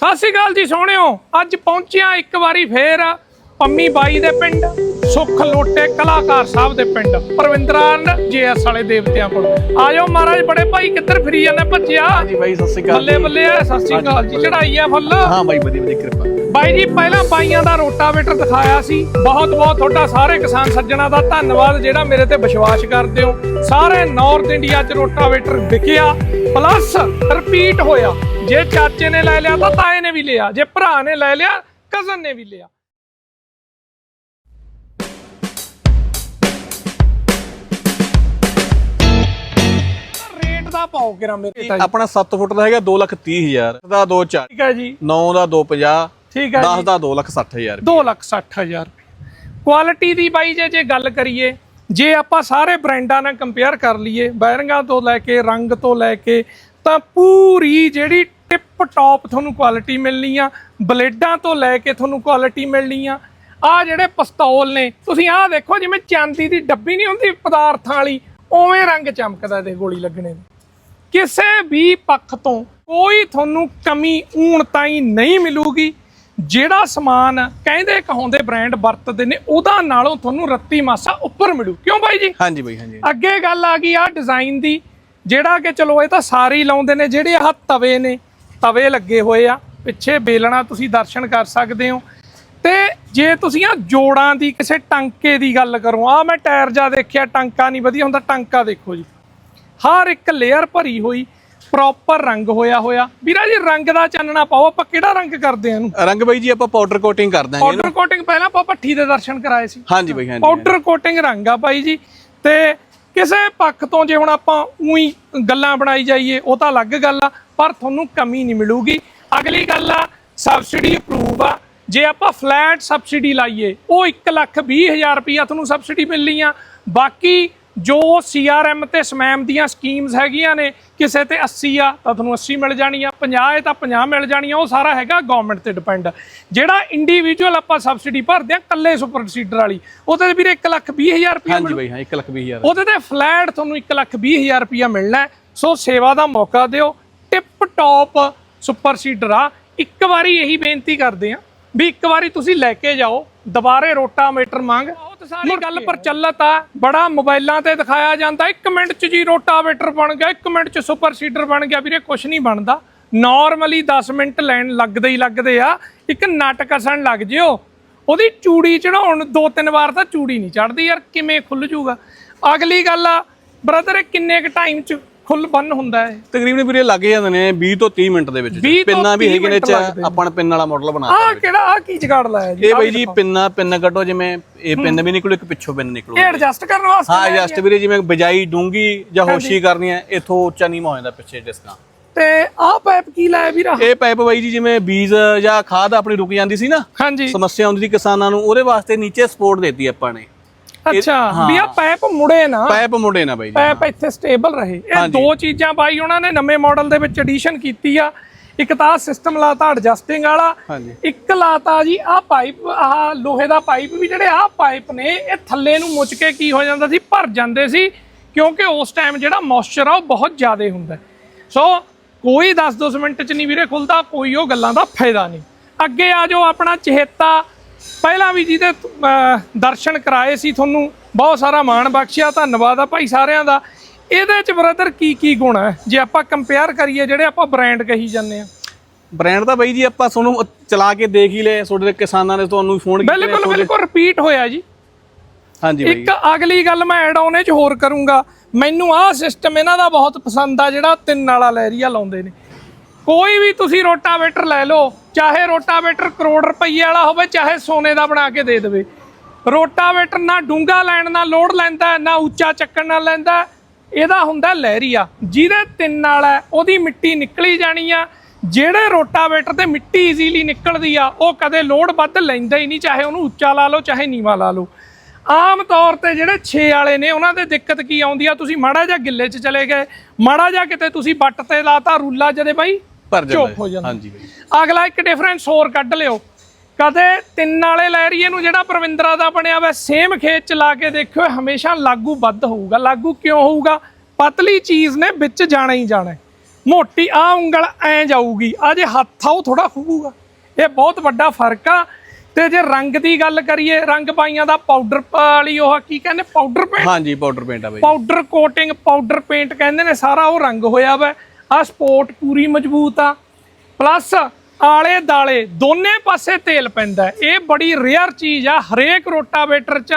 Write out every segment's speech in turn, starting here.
ਸਤਿ ਸ਼੍ਰੀ ਅਕਾਲ ਜੀ ਸੋਹਣਿਓ ਅੱਜ ਪਹੁੰਚਿਆ ਇੱਕ ਵਾਰੀ ਫੇਰ ਪੰਮੀ ਬਾਈ ਦੇ ਪਿੰਡ ਸੁੱਖ ਲੋਟੇ ਕਲਾਕਾਰ ਸਾਹਿਬ ਦੇ ਪਿੰਡ ਪਰਵਿੰਦਰਨ ਜੀਐਸ ਵਾਲੇ ਦੇਵਤਿਆਂ ਕੋਲ। ਆਜੋ ਮਹਾਰਾਜ ਬੜੇ ਭਾਈ ਕਿੱਧਰ ਫਰੀ ਜਾਂਦੇ ਭੱਜਿਆ? ਹਾਂਜੀ ਬਾਈ ਸਤਿ ਸ਼੍ਰੀ ਅਕਾਲ ਬੱਲੇ ਬੱਲੇ ਆ, ਸਤਿ ਸ਼੍ਰੀ ਅਕਾਲ ਜੀ ਚੜਾਈ ਆ ਫੁੱਲ। ਹਾਂ ਬਾਈ ਵਧੀਆ ਵਧੀਆ ਕਿਰਪਾ। ਬਾਈ ਜੀ ਪਹਿਲਾਂ ਬਾਈਆਂ ਦਾ ਰੋਟਾਵੇਟਰ ਦਿਖਾਇਆ ਸੀ। ਬਹੁਤ ਬਹੁਤ ਤੁਹਾਡਾ ਸਾਰੇ ਕਿਸਾਨ ਸੱਜਣਾ ਦਾ ਧੰਨਵਾਦ ਜਿਹੜਾ ਮੇਰੇ ਤੇ ਵਿਸ਼ਵਾਸ ਕਰਦੇ ਹੋ। ਸਾਰੇ ਨਾਰਥ ਇੰਡੀਆ 'ਚ ਰੋਟਾਵੇਟਰ ਵਿਕਿਆ ਪਲੱਸ ਰਿਪੀਟ ਹੋਇਆ। ਜੇ ਚਾਚੇ ਨੇ ਲੈ ਲਿਆ ਤਾਂ ਤਾਏ ਨੇ ਵੀ ਲਿਆ ਜੇ ਭਰਾ ਨੇ ਲੈ ਲਿਆ ਕਜ਼ਨ ਨੇ ਵੀ ਲਿਆ। ਰੇਟ ਦਾ ਪਾਓ ਕਿਰਾ ਮੇਰੇ ਤਾਂ ਜੀ। ਆਪਣਾ 7 ਫੁੱਟ ਦਾ ਹੈਗਾ 2 ਲੱਖ 30 ਹਜ਼ਾਰ ਦਾ 240 ਠੀਕ ਹੈ ਜੀ। 9 ਦਾ 250 ਠੀਕ ਹੈ 10 ਜੀ। ਦਾ 2 ਲੱਖ 60 ਹਜ਼ਾਰ ਦੋ ਲੱਖ ਸੱਠ ਹਜ਼ਾਰ ਕੁਆਲਿਟੀ ਦੀ ਬਾਈ ਜੇ ਜੇ ਗੱਲ ਕਰੀਏ ਜੇ ਆਪਾਂ ਸਾਰੇ ਬ੍ਰਾਂਡਾਂ ਨਾਲ ਕੰਪੇਅਰ ਕਰ ਲਈਏ ਬੈਰਿੰਗਾਂ ਤੋਂ ਲੈ ਕੇ ਰੰਗ ਤੋਂ ਲੈ ਕੇ ਤਾਂ ਪੂਰੀ ਜਿਹੜੀ ਟਿਪ ਟੌਪ ਤੁਹਾਨੂੰ ਕੁਆਲਿਟੀ ਮਿਲਣੀ ਆ ਬਲੇਡਾਂ ਤੋਂ ਲੈ ਕੇ ਤੁਹਾਨੂੰ ਕੁਆਲਿਟੀ ਮਿਲਣੀ ਆ ਆ ਜਿਹੜੇ ਪਿਸਤੌਲ ਨੇ ਤੁਸੀਂ ਆਹ ਦੇਖੋ ਜਿਵੇਂ ਚਾਂਦੀ ਦੀ ਡੱਬੀ ਨਹੀਂ ਹੁੰਦੀ ਪਦਾਰਥਾਂ ਵਾਲੀ ਉਵੇਂ ਰੰਗ ਚਮਕਦਾ ਇਹਦੇ ਗੋਲੀ ਲੱਗਣੇ ਨੂੰ। ਕਿਸੇ ਵੀ ਪੱਖ ਤੋਂ ਕੋਈ ਤੁਹਾਨੂੰ ਕਮੀ ਊਣ ਤਾਈ ਨਹੀਂ ਮਿਲੂਗੀ। ਜਿਹੜਾ ਸਮਾਨ ਕਹਿੰਦੇ ਕਹਾਉਂਦੇ ਬ੍ਰਾਂਡ ਵਰਤਦੇ ਨੇ ਉਹਦਾ ਨਾਲੋਂ ਤੁਹਾਨੂੰ ਰੱਤੀ ਮਾਸਾ ਉੱਪਰ ਮਿਲੂ। ਕਿਉਂ ਬਾਈ ਜੀ? ਹਾਂਜੀ ਬਾਈ ਹਾਂਜੀ। ਅੱਗੇ ਗੱਲ ਆ ਗਈ ਆ ਡਿਜ਼ਾਈਨ ਦੀ ਜਿਹੜਾ ਕਿ ਚਲੋ ਇਹ ਤਾਂ ਸਾਰੇ ਹੀ ਲਾਉਂਦੇ ਨੇ ਜਿਹੜੇ ਆਹ ਤਵੇ ਨੇ ਤਵੇ ਲੱਗੇ ਹੋਏ ਆ ਪਿੱਛੇ ਬੇਲਣਾ ਤੁਸੀਂ ਦਰਸ਼ਨ ਕਰ ਸਕਦੇ ਹੋ। ਤੇ ਜੇ ਤੁਸੀਂ ਆ ਜੋੜਾਂ ਦੀ ਕਿਸੇ ਟਾਂਕੇ ਦੀ ਗੱਲ ਕਰੋ ਆ ਮੈਂ ਟਾਇਰ ਜਾ ਦੇਖਿਆ ਟਾਂਕਾ ਨਹੀਂ ਵਧੀਆ ਹੁੰਦਾ ਟਾਂਕਾ ਦੇਖੋ ਜੀ। ਹਰ ਇੱਕ ਲੇਅਰ ਭਰੀ ਹੋਈ ਪ੍ਰੋਪਰ ਰੰਗ ਹੋਇਆ ਹੋਇਆ। ਵੀਰਾ ਜੀ ਰੰਗ ਦਾ ਚਾਨਣਾ ਪਾਓ ਆਪਾਂ ਕਿਹੜਾ ਰੰਗ ਕਰਦੇ ਆ ਇਹਨੂੰ? ਰੰਗ ਬਾਈ ਜੀ ਆਪਾਂ ਪਾਊਡਰ ਕੋਟਿੰਗ ਕਰ ਦਾਂਗੇ ਪਾਊਡਰ ਕੋਟਿੰਗ ਪਹਿਲਾਂ ਆਪਾਂ ਭੱਠੀ ਦੇ ਦਰਸ਼ਨ ਕਰਾਏ ਸੀ। ਹਾਂਜੀ ਬਾਈ ਹਾਂਜੀ ਪਾਊਡਰ ਕੋਟਿੰਗ ਰੰਗ ਆ ਬਾਈ ਜੀ। ਤੇ ਕਿਸੇ ਪੱਖ ਤੋਂ ਜੇ ਹੁਣ ਆਪਾਂ ਉਹੀ ਗੱਲਾਂ ਬਣਾਈ ਜਾਈਏ, ਉਹ ਤਾਂ ਅਲੱਗ ਗੱਲ ਆ, ਪਰ ਤੁਹਾਨੂੰ ਕਮੀ ਨਹੀਂ ਮਿਲੂਗੀ। ਅਗਲੀ ਗੱਲ ਆ, ਸਬਸਿਡੀ ਅਪਰੂਵ ਆ। ਜੇ ਆਪਾਂ ਫਲੈਟ ਸਬਸਿਡੀ ਲਾਈਏ, ਉਹ 1 ਲੱਖ 20 ਹਜ਼ਾਰ ਰੁਪਈਆ ਤੁਹਾਨੂੰ ਸਬਸਿਡੀ ਮਿਲਣੀ ਆ। ਬਾਕੀ ਜੋ ਸੀਆਰਐਮ ਤੇ ਸਮੈਮ ਦੀਆਂ ਸਕੀਮਸ ਹੈਗੀਆਂ ਨੇ ਕਿਸੇ ਤੇ 80 ਆ ਤਾਂ ਤੁਹਾਨੂੰ 80 ਮਿਲ ਜਾਣੀ ਆ 50 ਹੈ ਤਾਂ 50 ਮਿਲ ਜਾਣੀ ਆ ਉਹ ਸਾਰਾ ਹੈਗਾ ਗਵਰਨਮੈਂਟ ਤੇ ਡਿਪੈਂਡ ਜਿਹੜਾ ਇੰਡੀਵਿਜੂਅਲ ਆਪਾਂ ਸਬਸਿਡੀ ਭਰਦੇ ਆ ਕੱਲੇ ਸੁਪਰ ਸੀਡਰ ਵਾਲੀ ਉਹਦੇ ਤੇ ਵੀਰੇ 1 ਲੱਖ 20 ਹਜ਼ਾਰ ਰੁਪਈਆ ਹਾਂਜੀ ਬਾਈ ਹਾਂ 1 ਲੱਖ 20 ਹਜ਼ਾਰ। ਉਹਦੇ ਤੇ ਫਲੈਟ ਤੁਹਾਨੂੰ 1 ਲੱਖ 20 ਹਜ਼ਾਰ ਰੁਪਇਆ ਮਿਲਣਾ। ਸੋ ਸੇਵਾ ਦਾ ਮੌਕਾ ਦਿਓ ਟਿਪ ਟੌਪ ਸੁਪਰ ਸੀਡਰ ਆ। ਇੱਕ ਵਾਰੀ ਇਹੀ ਬੇਨਤੀ ਕਰਦੇ ਆ ਵੀ ਇੱਕ ਵਾਰੀ ਤੁਸੀਂ ਲੈ ਕੇ ਜਾਓ ਦੁਬਾਰੇ ਰੋਟਾਵੇਟਰ ਮੰਗ। ਬਹੁਤ ਸਾਰੀ ਗੱਲ ਪ੍ਰਚਲਿਤ ਆ। ਬੜਾ ਮੋਬਾਈਲਾਂ ਤੇ ਦਿਖਾਇਆ ਜਾਂਦਾ। ਇੱਕ ਮਿੰਟ 'ਚ ਜੀ ਰੋਟਾਵੇਟਰ ਬਣ ਗਿਆ ਇੱਕ ਮਿੰਟ 'ਚ ਸੁਪਰ ਸੀਡਰ ਬਣ ਗਿਆ। ਵੀਰੇ ਕੁਝ ਨਹੀਂ ਬਣਦਾ। ਨਾਰਮਲੀ 10 ਮਿੰਟ ਲੈਣ ਲੱਗਦੇ ਹੀ ਲੱਗਦੇ ਆ। ਇੱਕ ਨਟ ਕਸਣ ਲੱਗ ਜਿਓ। ਉਹਦੀ ਚੂੜੀ ਚੜਾਉਣ ਦੋ ਤਿੰਨ ਵਾਰ ਤਾਂ ਚੂੜੀ ਨਹੀਂ ਚੜਦੀ ਯਾਰ ਕਿਵੇਂ ਖੁੱਲ ਜੂਗਾ? ਅਗਲੀ ਗੱਲ ਆ ਬ੍ਰਦਰ ਕਿੰਨੇ ਕ ਟਾਈਮ ਚ ਖੁੱਲ ਬੰਨ ਹੁੰਦਾ ਹੈ। ਤਕਰੀਬਨ ਵੀਰੇ ਲੱਗ ਜਾਂਦੇ ਨੇ 20 ਤੋਂ 30 ਮਿੰਟ ਦੇ ਵਿੱਚ 20 ਤੋਂ ਪਿੰਨਾਂ ਵੀ 30 ਹੈਗੇ ਨੇ ਚ। ਆਪਾਂ ਪਿੰਨ ਵਾਲਾ ਮਾਡਲ ਬਣਾ ਆਹ ਕਿਹੜਾ ਆ ਕੀ ਜਗਾੜ ਲਾਇਆ ਜੀ? ਇਹ ਬਾਈ ਜੀ ਪਿੰਨਾ ਪਿੰਨ ਕੱਢੋ ਜਿਵੇਂ ਇਹ ਪਿੰਨ ਵੀ ਨਿਕਲੂ ਇੱਕ ਪਿੱਛੋਂ ਪਿੰਨ ਨਿਕਲੂ। ਇਹ ਐਡਜਸਟ ਕਰਨ ਵਾਸਤੇ ਹਾਂ ਜਸਟ ਵੀਰੇ ਜਿਵੇਂ ਬਜਾਈ ਡੂੰਗੀ ਜਾਂ ਹੋਸ਼ੀ ਕਰਨੀ ਹੈ ਇਥੋਂ ਉੱਚਾ ਨੀਵਾਂ ਹੋ ਜਾਂਦਾ ਪਿੱਛੇ ਡਿਸਕਾਂ ਤੇ ਆਹ ਪਾਈਪ ਕੀ ਲਾਇਆ ਵੀਰਾ? ਇਹ ਪਾਈਪ ਬਾਈ ਜੀ ਜਿਵੇਂ ਬੀਜ ਜਾਂ ਖਾਦ ਆਪਣੀ ਰੁਕ ਜਾਂਦੀ ਸੀ ਨਾ ਸਮੱਸਿਆ ਆਉਂਦੀ ਸੀ ਕਿਸਾਨਾਂ ਨੂੰ ਉਹਦੇ ਵਾਸਤੇ ਨੀਚੇ ਸਪੋਰਟ ਦਿੱਤੀ ਆਪਾਂ ਨੇ। ਅੱਛਾ ਵੀ ਆ ਪਾਈਪ ਮੁੜੇ ਨਾ। ਪਾਈਪ ਮੁੰਡੇ ਨਾ ਬਾਈ ਜੀ ਪਾਈਪ ਇੱਥੇ ਸਟੇਬਲ ਰਹੇ। ਇਹ ਦੋ ਚੀਜ਼ਾਂ ਬਾਈ ਉਹਨਾਂ ਨੇ ਨਵੇਂ ਮਾਡਲ ਦੇ ਵਿੱਚ ਐਡੀਸ਼ਨ ਕੀਤੀ ਆ। ਇੱਕ ਤਾਂ ਸਿਸਟਮ ਲਾਤਾ ਐਡਜਸਟਿੰਗ ਵਾਲਾ ਇੱਕ ਲਾਤਾ ਜੀ ਆਹ ਪਾਈਪ ਆਹ ਲੋਹੇ ਦਾ ਪਾਈਪ ਵੀ ਜਿਹੜੇ ਆਹ ਪਾਈਪ ਨੇ ਇਹ ਥੱਲੇ ਨੂੰ ਮੁੱਚ ਕੇ ਕੀ ਹੋ ਜਾਂਦਾ ਸੀ ਭਰ ਜਾਂਦੇ ਸੀ। ਕਿਉਂਕਿ ਉਸ ਟਾਈਮ ਜਿਹੜਾ ਮੋਇਸਚਰ ਆ ਉਹ ਬਹੁਤ ਜ਼ਿਆਦਾ ਹੁੰਦਾ। ਸੋ ਕੋਈ 10-10 ਮਿੰਟ ਚ ਨਹੀਂ ਵੀਰੇ ਖੁੱਲਦਾ ਕੋਈ ਉਹ ਗੱਲਾਂ ਦਾ ਫਾਇਦਾ ਨਹੀਂ। ਅੱਗੇ ਆ ਜਾਓ ਆਪਣਾ ਚਹੇਤਾ ਪਹਿਲਾਂ ਵੀ ਜਿਹਦੇ ਦਰਸ਼ਨ ਕਰਾਏ ਸੀ ਤੁਹਾਨੂੰ ਬਹੁਤ ਸਾਰਾ ਮਾਣ ਬਖਸ਼ਿਆ ਧੰਨਵਾਦ ਆ ਭਾਈ ਸਾਰਿਆਂ ਦਾ। ਇਹਦੇ ਚ ਬ੍ਰਦਰ ਕੀ ਕੀ ਗੁਣ ਹੈ ਜੇ ਆਪਾਂ ਕੰਪੇਅਰ ਕਰੀਏ ਜਿਹੜੇ ਆਪਾਂ ਬ੍ਰਾਂਡ ਕਹੀ ਜਾਂਦੇ ਆ। ਬ੍ਰਾਂਡ ਤਾਂ ਬਾਈ ਜੀ ਆਪਾਂ ਤੁਹਾਨੂੰ ਚਲਾ ਕੇ ਦੇਖ ਹੀ ਲਏ ਤੁਹਾਡੇ ਕਿਸਾਨਾਂ ਨੇ ਤੁਹਾਨੂੰ ਫੋਨ ਕੀਤੇ ਬਿਲਕੁਲ ਬਿਲਕੁਲ ਰਿਪੀਟ ਹੋਇਆ ਜੀ। ਹਾਂਜੀ ਬਾਈ। ਇੱਕ ਅਗਲੀ ਗੱਲ ਮੈਂ ਐਡ ਆਨ ਚ ਹੋਰ ਕਰੂੰਗਾ। ਮੈਨੂੰ ਆਹ ਸਿਸਟਮ ਇਹਨਾਂ ਦਾ ਬਹੁਤ ਪਸੰਦ ਆ ਜਿਹੜਾ ਤਿੰਨ ਵਾਲਾ ਲੈਰੀਆ ਲਾਉਂਦੇ ਨੇ। ਕੋਈ ਵੀ ਤੁਸੀਂ ਰੋਟਾਵੇਟਰ ਲੈ ਲਓ ਚਾਹੇ ਰੋਟਾਵੇਟਰ ਕਰੋੜ ਰੁਪਈਏ ਵਾਲਾ ਹੋਵੇ ਚਾਹੇ ਸੋਨੇ ਦਾ ਬਣਾ ਕੇ ਦੇ ਦੇਵੇ। ਰੋਟਾਵੇਟਰ ਨਾ ਡੂੰਗਾ ਲੈਣ ਨਾਲ ਲੋਡ ਲੈਂਦਾ ਨਾ ਉੱਚਾ ਚੱਕਣ ਨਾਲ ਲੈਂਦਾ। ਇਹਦਾ ਹੁੰਦਾ ਲਹਿਰੀਆ ਜਿਹਦੇ ਤਿੰਨ ਵਾਲਾ ਹੈ, ਉਹਦੀ ਮਿੱਟੀ ਨਿਕਲੀ ਜਾਣੀ ਆ। ਜਿਹੜੇ ਰੋਟਾਵੇਟਰ ਤੇ ਮਿੱਟੀ ਈਜ਼ੀਲੀ ਨਿਕਲਦੀ ਆ ਉਹ ਕਦੇ ਲੋਡ ਵੱਧ ਲੈਂਦਾ ਹੀ ਨਹੀਂ ਚਾਹੇ ਉਹਨੂੰ ਉੱਚਾ ਲਾ ਲਓ ਚਾਹੇ ਨੀਵਾ ਲਾ ਲਓ। ਆਮ ਤੌਰ ਤੇ ਜਿਹੜੇ 6 ਵਾਲੇ ਨੇ ਉਹਨਾਂ ਦੇ ਦਿੱਕਤ ਕੀ ਆਉਂਦੀ ਆ? ਤੁਸੀਂ ਮਾੜਾ ਜਿਹਾ ਗਿੱਲੇ 'ਚ ਚਲੇ ਗਏ ਮਾੜਾ ਜਿਹਾ ਕਿਤੇ ਤੁਸੀਂ ਬੱਟ ਤੇ ਲਾਤਾ ਰੂਲਾ ਜਦੇ ਬਾਈ। ਭਰ ਜਾਂਦਾ ਚੁੱਪ ਹੋ ਜਾਂਦਾ। ਹਾਂਜੀ। ਬਾਈ ਅਗਲਾ ਇੱਕ ਡਿਫਰੈਂਸ ਹੋਰ ਕੱਢ ਲਿਓ। ਕਦੇ ਤਿੰਨ ਵਾਲੇ ਲੈਰੀਏ ਨੂੰ ਜਿਹੜਾ ਪ੍ਰਵਿੰਦਰਾ ਦਾ ਬਣਿਆ ਹੋਇਆ ਸੇਮ ਖੇਤ ਚ ਲਾ ਕੇ ਦੇਖਿਓ ਹਮੇਸ਼ਾ ਲਾਗੂ ਵੱਧ ਹੋਊਗਾ। ਲਾਗੂ ਕਿਉਂ ਹੋਊਗਾ? ਪਤਲੀ ਚੀਜ਼ ਨੇ ਵਿੱਚ ਜਾਣਾ ਹੀ ਜਾਣਾ। ਮੋਟੀ ਆ ਉਂਗਲ ਐ ਜਾਊਗੀ। ਆ ਜੇ ਹੱਥ ਆ ਉਹ ਥੋੜਾ ਖੁੱਬੂਗਾ ਇਹ ਬਹੁਤ ਵੱਡਾ ਫ਼ਰਕ ਆ। ਤੇ ਜੇ ਰੰਗ ਦੀ ਗੱਲ ਕਰੀਏ ਰੰਗ ਪਾਈਆਂ ਦਾ ਪਾਊਡਰ ਵਾਲੀ ਉਹ ਕੀ ਕਹਿੰਦੇ? ਪਾਊਡਰ ਪੇਂਟ ਹਾਂਜੀ ਪਾਊਡਰ ਪੇਂਟ ਆ ਬਾਈ ਪਾਊਡਰ ਕੋਟਿੰਗ ਪਾਊਡਰ ਪੇਂਟ ਕਹਿੰਦੇ ਨੇ ਸਾਰਾ ਉਹ ਰੰਗ ਹੋਇਆ ਵਾ। ਆ ਸਪੋਰਟ ਪੂਰੀ ਮਜ਼ਬੂਤ ਆ। ਪਲੱਸ ਆਲੇ ਦਾਲੇ ਦੋਨੇ ਪਾਸੇ ਤੇਲ ਪੈਂਦਾ ਇਹ ਬੜੀ ਰੇਅਰ ਚੀਜ਼ ਆ, ਹਰੇਕ ਰੋਟਾਵੇਟਰ 'ਚ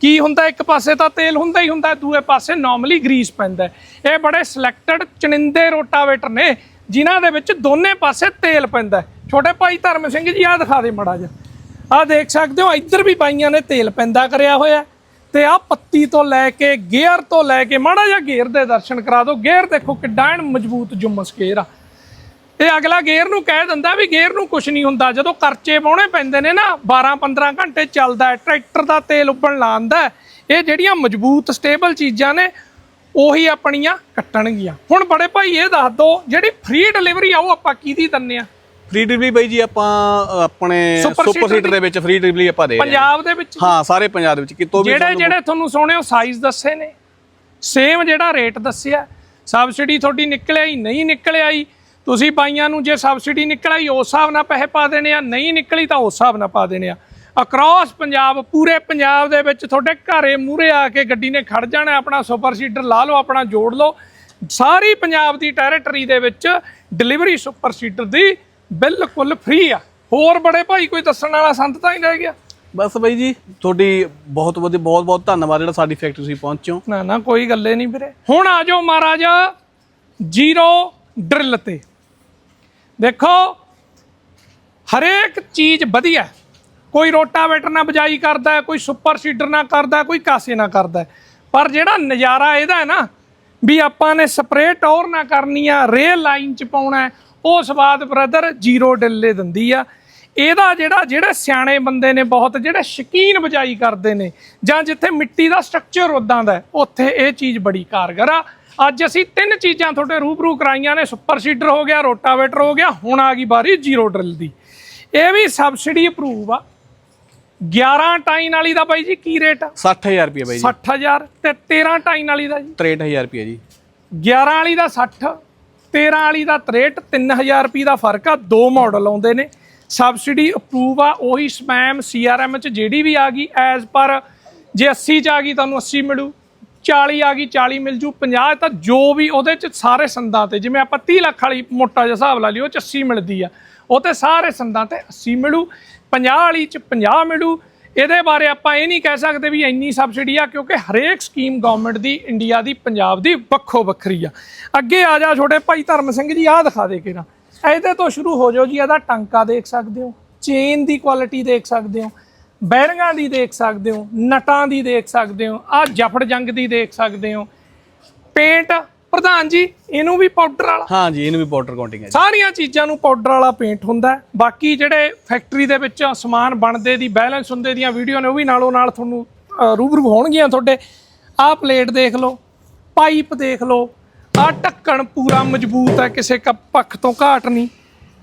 ਕੀ ਹੁੰਦਾ, ਇੱਕ ਪਾਸੇ ਤਾਂ ਤੇਲ ਹੁੰਦਾ ਹੀ ਹੁੰਦਾ, ਦੂਏ ਪਾਸੇ ਨਾਰਮਲੀ ਗਰੀਸ ਪੈਂਦਾ ਇਹ ਬੜੇ ਸਿਲੈਕਟਡ ਚਣਿੰਦੇ ਰੋਟਾਵੇਟਰ ਨੇ, ਜਿਨ੍ਹਾਂ ਦੇ ਵਿੱਚ ਦੋਨੇ ਪਾਸੇ ਤੇਲ ਪੈਂਦਾ ਛੋਟੇ ਭਾਈ ਧਰਮ ਸਿੰਘ ਜੀ, ਆਹ ਦਿਖਾ ਦੇ ਮੜਾ ਜਿਹਾ। ਆਹ ਦੇਖ ਸਕਦੇ ਹੋ, ਇੱਧਰ ਵੀ ਬਾਈਆਂ ਨੇ ਤੇਲ ਪੈਂਦਾ ਕਰਿਆ ਹੋਇਆ ਤੇ ਆ ਪੱਤੀ ਤੋਂ ਲੈ ਕੇ ਗੇਅਰ ਤੋਂ ਲੈ ਕੇ ਮਾੜਾ ਜਿਹਾ ਗੇਅਰ ਦੇ ਦਰਸ਼ਨ ਕਰਾ ਦਿਓ। ਗੇਅਰ ਦੇਖੋ ਕਿੱਡਾ ਐਨ ਮਜ਼ਬੂਤ ਜੁਮਸ ਗੇਅਰ ਆ। ਇਹ ਅਗਲਾ ਗੇਅਰ ਨੂੰ ਕਹਿ ਦਿੰਦਾ ਵੀ ਗੇਅਰ ਨੂੰ ਕੁਝ ਨਹੀਂ ਹੁੰਦਾ। ਜਦੋਂ ਕਰਚੇ ਪਾਉਣੇ ਪੈਂਦੇ ਨੇ ਨਾ 12-15 ਘੰਟੇ ਚੱਲਦਾ ਹੈ, ਟਰੈਕਟਰ ਦਾ ਤੇਲ ਉੱਬਣ ਲਾਉਂਦਾ ਇਹ ਜਿਹੜੀਆਂ ਮਜ਼ਬੂਤ, ਸਟੇਬਲ ਚੀਜ਼ਾਂ ਨੇ, ਉਹੀ ਆਪਣੀਆਂ ਕੱਟਣਗੀਆਂ। ਹੁਣ ਬੜੇ ਭਾਈ ਇਹ ਦੱਸ ਦਿਓ, ਜਿਹੜੀ ਫ੍ਰੀ ਡਿਲੀਵਰੀ ਆ, ਉਹ ਆਪਾਂ ਕਿਹਦੀ ਦਿੰਨੇ ਆ? ਫ੍ਰੀ ਡਿਲੀਵਰੀ ਬਾਈ ਜੀ ਆਪਾਂ ਆਪਣੇ Super ਸੁਪਰ ਸੀਟਰ ਦੇ ਵਿੱਚ ਫ੍ਰੀ ਡਿਲੀਵਰੀ ਆਪਾਂ ਦੇ ਰਹੇ ਹਾਂ। ਪੰਜਾਬ ਦੇ ਵਿੱਚ ਹਾਂ ਸਾਰੇ ਪੰਜਾਬ ਦੇ ਵਿੱਚ ਕਿਤੋਂ ਵੀ ਜਿਹੜੇ ਜਿਹੜੇ ਤੁਹਾਨੂੰ ਸੋਹਣੇ ਸਾਈਜ਼ ਦੱਸੇ ਨੇ। ਸੇਮ ਜਿਹੜਾ ਰੇਟ ਦੱਸਿਆ। ਸਬਸਿਡੀ ਤੁਹਾਡੀ ਨਿਕਲ ਆਈ ਨਹੀਂ ਨਿਕਲ ਆਈ ਤੁਸੀਂ ਬਾਈਆਂ ਨੂੰ ਜੇ ਸਬਸਿਡੀ ਨਿਕਲ ਆਈ ਉਸ ਹਿਸਾਬ ਨਾਲ ਪੈਸੇ ਪਾ ਦੇਣੇ ਆ। ਨਹੀਂ ਨਿਕਲੀ ਤਾਂ ਉਸ ਹਿਸਾਬ ਨਾਲ ਪਾ ਦੇਣੇ ਆ। ਅਕ੍ਰੋਸ ਪੰਜਾਬ ਪੂਰੇ ਪੰਜਾਬ ਦੇ ਵਿੱਚ ਤੁਹਾਡੇ ਘਰੇ ਮੂਹਰੇ ਆ ਕੇ ਗੱਡੀ ਨੇ ਖੜ ਜਾਣਾ ਆਪਣਾ ਸੁਪਰ ਸੀਡਰ ਲਾ ਲਓ ਆਪਣਾ ਜੋੜ ਲਓ। ਸਾਰੀ ਪੰਜਾਬ ਦੀ ਟੈਰੀਟਰੀ ਦੇ ਵਿੱਚ ਡਿਲੀਵਰੀ ਸੁਪਰ ਸੀਡਰ ਦੀ ਬਿਲਕੁਲ ਫ੍ਰੀ ਆ। ਹੋਰ ਬੜੇ ਭਾਈ ਕੋਈ ਦੱਸਣ ਵਾਲਾ ਸੰਤ ਤਾਂ ਹੀ ਰਹਿ ਗਿਆ? ਬਸ ਬਾਈ ਜੀ ਤੁਹਾਡੀ ਬਹੁਤ ਬਹੁਤ ਬਹੁਤ ਬਹੁਤ ਧੰਨਵਾਦ ਜਿਹੜਾ ਸਾਡੀ ਫੈਕਟਰੀ ਤੁਸੀਂ ਪਹੁੰਚਿਓ ਨਾ ਨਾ ਕੋਈ ਗੱਲੇ ਨਹੀਂ ਵੀਰੇ। ਹੁਣ ਆ ਜਾਓ ਮਹਾਰਾਜਾ ਜ਼ੀਰੋ ਡਰਿਲ ਤੇ। ਦੇਖੋ ਹਰੇਕ ਚੀਜ਼ ਵਧੀਆ। ਕੋਈ ਰੋਟਾਵੇਟਰ ਨਾਲ ਬਜਾਈ ਕਰਦਾ ਕੋਈ ਸੁਪਰ ਸੀਡਰ ਨਾਲ ਕਰਦਾ ਕੋਈ ਕਾਸੇ ਨਾਲ ਕਰਦਾ। ਪਰ ਜਿਹੜਾ ਨਜ਼ਾਰਾ ਇਹਦਾ ਹੈ ਨਾ ਵੀ ਆਪਾਂ ਨੇ ਸਪਰੇਅ ਟੌਰ ਨਾ ਕਰਨੀ ਆ ਰੇਲ ਲਾਈਨ ਚ ਪਾਉਣਾ ਉਹ ਸਵਾਦ ਬ੍ਰਦਰ ਜ਼ੀਰੋ ਡਿੱਲੇ ਦਿੰਦੀ ਆ। ਇਹਦਾ ਜਿਹੜਾ ਜਿਹੜੇ ਸਿਆਣੇ ਬੰਦੇ ਨੇ ਬਹੁਤ ਜਿਹੜੇ ਸ਼ਕੀਨ ਬਜਾਈ ਕਰਦੇ ਨੇ ਜਾਂ ਜਿੱਥੇ ਮਿੱਟੀ ਦਾ ਸਟਰਕਚਰ ਉਦਾਂ ਦਾ ਉੱਥੇ ਇਹ ਚੀਜ਼ ਬੜੀ ਕਾਰਗਰ ਆ। ਅੱਜ ਅਸੀਂ ਤਿੰਨ ਚੀਜ਼ਾਂ ਤੁਹਾਡੇ ਰੂਬਰੂ ਕਰਾਈਆਂ ਨੇ ਸੁਪਰ ਸੀਡਰ ਹੋ ਗਿਆ ਰੋਟਾਵੇਟਰ ਹੋ ਗਿਆ ਹੁਣ ਆ ਗਈ ਬਾਰੀ ਜ਼ੀਰੋ ਡਰਿਲ ਦੀ। ਇਹ ਵੀ ਸਬਸਿਡੀ ਅਪਰੂਵ ਆ। 11 ਟਾਈਨ ਵਾਲੀ ਦਾ ਬਾਈ ਜੀ ਕੀ ਰੇਟ ਆ? 60000 ਰੁਪਏ ਬਾਈ ਜੀ। 60000 ਤੇ 13 ਟਾਈਨ ਵਾਲੀ ਦਾ ਜੀ। 63000 ਰੁਪਏ ਜੀ। 11 ਵਾਲੀ ਦਾ 60 13 ਵਾਲੀ ਦਾ 63 3000 ਰੁਪਏ ਦਾ ਫ਼ਰਕ ਆ, ਦੋ ਮਾਡਲ ਆਉਂਦੇ ਨੇ। ਸਬਸਿਡੀ ਅਪਰੂਵ ਆ, ਉਹੀ ਸਪੈਮ ਸੀਆਰਐਮ ਚ ਜਿਹੜੀ ਵੀ ਆ ਗਈ ਐਜ਼ ਪਰ ਜੇ 80 ਚ ਆ ਗਈ ਤੁਹਾਨੂੰ 80 ਮਿਲੂ 40 ਆ ਗਈ 40 ਮਿਲ ਜੂ 50 ਤਾਂ ਜੋ ਵੀ ਉਹਦੇ ਚ ਸਾਰੇ ਸੰਦਾਂ ਤੇ, ਜਿਵੇਂ ਆਪਾਂ 30 ਲੱਖ ਵਾਲੀ ਮੋਟਾ ਜਿਹਾ ਹਿਸਾਬ ਲਾ ਲਿਓ, ਉਹ ਚ 80 ਮਿਲਦੀ ਆ। ਉਹ ਤੇ ਸਾਰੇ ਸੰਦਾਂ ਤੇ 80 ਮਿਲੂ 50 ਵਾਲੀ ਚ 50 ਮਿਲੂ ਇਹਦੇ ਬਾਰੇ ਆਪਾਂ ਇਹ ਨਹੀਂ ਕਹਿ ਸਕਦੇ ਵੀ ਇੰਨੀ ਸਬਸਿਡੀ ਆ, ਕਿਉਂਕਿ ਹਰੇਕ ਸਕੀਮ ਗਵਰਨਮੈਂਟ ਦੀ ਇੰਡੀਆ ਦੀ, ਪੰਜਾਬ ਦੀ ਵੱਖੋ ਵੱਖਰੀ ਆ। ਅੱਗੇ ਆ ਜਾ ਛੋਟੇ ਭਾਈ ਧਰਮ ਸਿੰਘ ਜੀ, ਆਹ ਦਿਖਾ ਦੇ ਕਿਰਾ ਇਹਦੇ ਤੋਂ ਸ਼ੁਰੂ ਹੋ ਜਾਓ ਜੀ, ਇਹਦਾ ਟਾਂਕਾ ਦੇਖ ਸਕਦੇ ਹੋ ਚੇਨ ਦੀ ਕੁਆਲਿਟੀ ਦੇਖ ਸਕਦੇ ਹੋ ਬੈਰਿੰਗਾਂ ਦੀ ਦੇਖ ਸਕਦੇ ਹੋ, ਨਟਾਂ ਦੀ ਦੇਖ ਸਕਦੇ ਹੋ ਆ ਜਫੜ ਜੰਗ ਦੀ ਦੇਖ ਸਕਦੇ ਹੋ ਪੇਂਟ ਪ੍ਰਧਾਨ ਜੀ ਇਹਨੂੰ ਵੀ ਪਾਊਡਰ ਵਾਲਾ। ਹਾਂ ਜੀ ਇਹਨੂੰ ਵੀ ਪਾਊਡਰ ਕਾਊਂਟਿੰਗ ਹੈ ਜੀ। ਸਾਰੀਆਂ ਚੀਜ਼ਾਂ ਨੂੰ ਪਾਊਡਰ ਵਾਲਾ ਪੇਂਟ ਹੁੰਦਾ। ਬਾਕੀ ਜਿਹੜੇ ਫੈਕਟਰੀ ਦੇ ਵਿੱਚ ਸਮਾਨ ਬਣਦੇ ਦੀ ਬੈਲੈਂਸ ਹੁੰਦੇ ਦੀਆਂ ਵੀਡੀਓ ਨੇ ਉਹ ਵੀ ਨਾਲੋਂ ਨਾਲ ਤੁਹਾਨੂੰ ਰੂਬਰੂ ਹੋਣਗੀਆਂ ਤੁਹਾਡੇ। ਆਹ ਪਲੇਟ ਦੇਖ ਲਓ ਪਾਈਪ ਦੇਖ ਲਓ ਆਹ ਢੱਕਣ ਪੂਰਾ ਮਜ਼ਬੂਤ ਹੈ ਕਿਸੇ ਪੱਖ ਤੋਂ ਘਾਟ ਨਹੀਂ।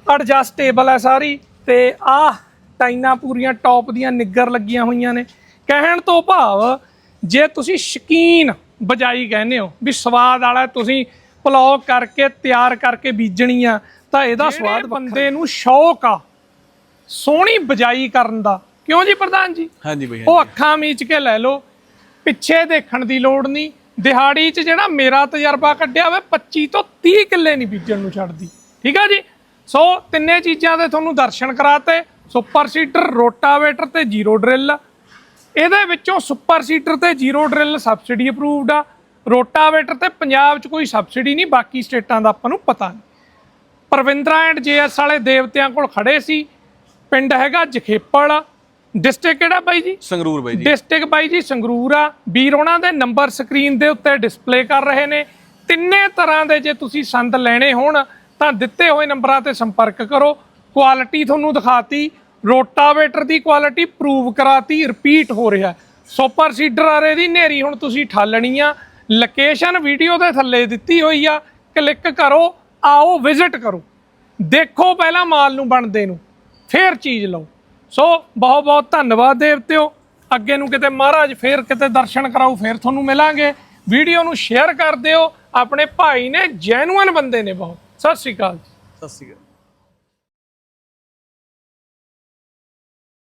ਐਡਜਸਟੇਬਲ ਹੈ ਸਾਰੀ ਤੇ ਆਹ ਟਾਈਨਾਂ ਪੂਰੀਆਂ ਟੌਪ ਦੀਆਂ ਨਿੱਗਰ ਲੱਗੀਆਂ ਹੋਈਆਂ ਨੇ। ਕਹਿਣ ਤੋਂ ਭਾਵ ਜੇ ਤੁਸੀਂ ਸ਼ਕੀਨ ਬਜਾਈ ਕਹਿੰਦੇ ਹੋ ਵੀ ਸਵਾਦ ਵਾਲਾ ਤੁਸੀਂ ਪਲੌਗ ਕਰਕੇ ਤਿਆਰ ਕਰਕੇ ਬੀਜਣੀ ਆ ਤਾਂ ਇਹਦਾ ਸਵਾਦ ਬੰਦੇ ਨੂੰ ਸ਼ੌਕ ਆ ਸੋਹਣੀ ਬਜਾਈ ਕਰਨ ਦਾ ਕਿਉਂ ਜੀ ਪ੍ਰਧਾਨ ਜੀ? ਹਾਂ ਜੀ ਬਾਈ ਉਹ ਅੱਖਾਂ ਮੀਚ ਕੇ ਲੈ ਲਓ ਪਿੱਛੇ ਦੇਖਣ ਦੀ ਲੋੜ ਨਹੀਂ ਦਿਹਾੜੀ 'ਚ ਜਿਹੜਾ ਮੇਰਾ ਤਜਰਬਾ ਕੱਢਿਆ ਹੋਵੇ 25 ਤੋਂ 30 ਕਿੱਲੇ ਨਹੀਂ ਬੀਜਣ ਨੂੰ ਛੱਡਦੀ। ਠੀਕ ਆ ਜੀ? ਸੋ ਤਿੰਨੇ ਚੀਜ਼ਾਂ ਦੇ ਤੁਹਾਨੂੰ ਦਰਸ਼ਨ ਕਰਾਤੇ ਸੁਪਰ ਸੀਡਰ ਰੋਟਾਵੇਟਰ ਤੇ ਜ਼ੀਰੋ ਡਰਿਲ ਇਹਦੇ ਵਿੱਚੋਂ ਸੁਪਰ ਸੀਡਰ ਤੇ ਜ਼ੀਰੋ ਡਰਿਲ ਸਬਸਿਡੀ ਅਪਰੂਵਡ ਆ। ਰੋਟਾਵੇਟਰ ਤੇ ਪੰਜਾਬ 'ਚ ਕੋਈ ਸਬਸਿਡੀ ਨਹੀਂ ਬਾਕੀ ਸਟੇਟਾਂ ਦਾ ਆਪਾਂ ਨੂੰ ਪਤਾ ਨਹੀਂ। ਪਰਵਿੰਦਰਾ ਐਂਡ ਜੇਐਸ ਵਾਲੇ ਦੇਵਤਿਆਂ ਕੋਲ ਖੜੇ ਸੀ। ਪਿੰਡ ਹੈਗਾ ਜਖੇਪਲ। ਡਿਸਟ੍ਰਿਕਟ ਕਿਹੜਾ ਬਾਈ ਜੀ? ਸੰਗਰੂਰ ਬਾਈ ਜੀ। ਡਿਸਟ੍ਰਿਕਟ ਬਾਈ ਜੀ ਸੰਗਰੂਰ ਆ। ਵੀਰ ਉਹਨਾਂ ਦੇ ਨੰਬਰ ਸਕਰੀਨ ਦੇ ਉੱਤੇ ਡਿਸਪਲੇ ਕਰ ਰਹੇ ਨੇ। ਤਿੰਨੇ ਤਰ੍ਹਾਂ ਦੇ ਜੇ ਤੁਸੀਂ ਸੰਦ ਲੈਣੇ ਹੋਣ ਤਾਂ ਦਿੱਤੇ ਹੋਏ ਨੰਬਰਾਂ ਤੇ ਸੰਪਰਕ ਕਰੋ। ਕੁਆਲਿਟੀ ਤੁਹਾਨੂੰ ਦਿਖਾਤੀ। ਰੋਟਾਵੇਟਰ ਦੀ ਕੁਆਲਿਟੀ ਪ੍ਰੂਵ ਕਰਾਤੀ ਰਿਪੀਟ ਹੋ ਰਿਹਾ ਸੁਪਰ ਸੀਡਰ ਆਰੇ ਦੀ ਨੇਰੀ ਹੁਣ ਤੁਸੀਂ ਠਾਲਣੀ ਆ। ਲੋਕੇਸ਼ਨ ਵੀਡੀਓ ਦੇ ਥੱਲੇ ਦਿੱਤੀ ਹੋਈ ਆ। ਕਲਿੱਕ ਕਰੋ, ਆਓ ਵਿਜ਼ਿਟ ਕਰੋ। ਦੇਖੋ ਪਹਿਲਾਂ ਮਾਲ ਨੂੰ ਬਣਦੇ ਨੂੰ, ਫੇਰ ਚੀਜ਼ ਲਓ। ਸੋ ਬਹੁਤ ਬਹੁਤ ਧੰਨਵਾਦ ਦੇਵਤਿਓ। ਅੱਗੇ ਨੂੰ ਕਿਤੇ ਮਹਾਰਾਜ ਫੇਰ ਕਿਤੇ ਦਰਸ਼ਨ ਕਰਾਓ ਫੇਰ ਤੁਹਾਨੂੰ ਮਿਲਾਂਗੇ। ਵੀਡੀਓ ਨੂੰ ਸ਼ੇਅਰ ਕਰ ਦਿਓ। ਆਪਣੇ ਭਾਈ ਨੇ ਜੈਨੂਅਨ ਬੰਦੇ ਨੇ ਬਹੁਤ। ਸਤਿ ਸ਼੍ਰੀ ਅਕਾਲ ਜੀ। ਸਤਿ ਸ਼੍ਰੀ ਅਕਾਲ।